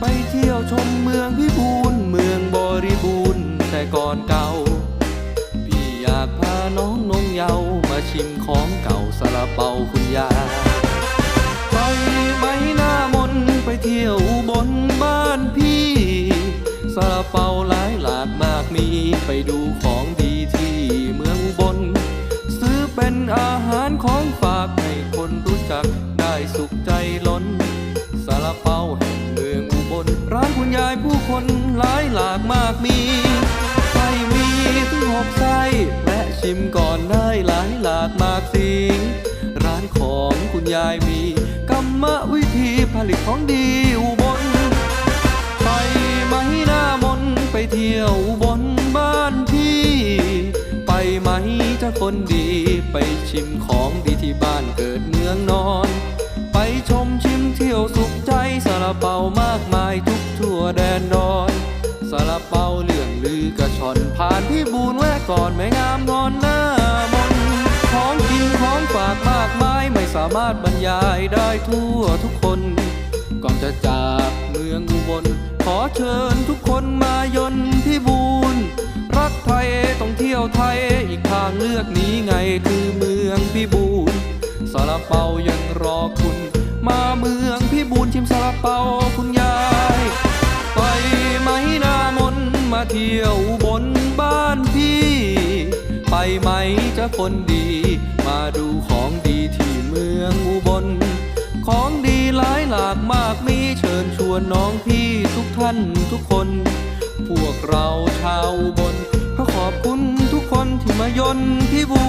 ไปเที่ยวชมเมืองพิบูลเมืองบริบูรณ์แต่ก่อนเก่า พี่อยากพาน้องนงเยาว์มาชิมของเก่าซาลาเปาคุณยาไปไหมหน้ามนไปเที่ยวบนบ้านพี่ซาลาเปาหลายหลากมากมีไปดูของดีที่เมืองบลซื้อเป็นอาหารของฝากให้คนรู้จักได้สุขใจล้นซาลาเปา แห่งเมืองอุบลร้านคุณยายผู้คนหลายหลากมากมีไส้มีถึงหกไส้แวะชิมก่อนได้หลายหลากมากสิงร้านของคุณยายมี กรรมวิธีผลิตของดีอุบลไปไหมหน้ามนไปเที่ยวอุบนบ้านพี่ ไปไหมเจ้าคนดีไปชิมของดีที่บ้านเกิด ทุกทั่วแดนดอนสาลาเปาเลื่องลือกระชอนผ่านพี่บูนแวะก่อนแม่งามนอนหน้ามนของกินของฝากมากมายไม่สามารถบรรยายได้ทั่วทุกคน ก่อนจะจากเมืองอุบลขอเชิญทุกคนมายนต์พิบูลรักไทยต้องเที่ยวไทยอีกทางเลือกนี้ไงคือเมืองพิบูลซาลาเปายังรอคุณ มาเมืองพิบูลชิมซาลาเปาคุณยา บนบ้านพี่ ไปไหมจะคนดี มาดูของดีที่เมืองอุบล ของดีหลายหลากมากมีเชิญชวนน้องพี่ทุกท่านทุกคน พวกเราชาวอุบนขอขอบคุณทุกคนที่มายนต์พิบู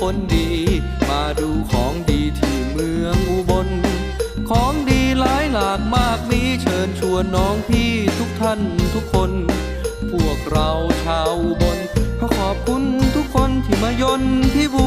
คนดี มาดูของดีที่เมืองอุบล ของดีหลายหลากมากมีเชิญชวนน้องพี่ทุกท่านทุกคน พวกเราชาวอุบนขอขอบคุณทุกคนที่มายนพี่บู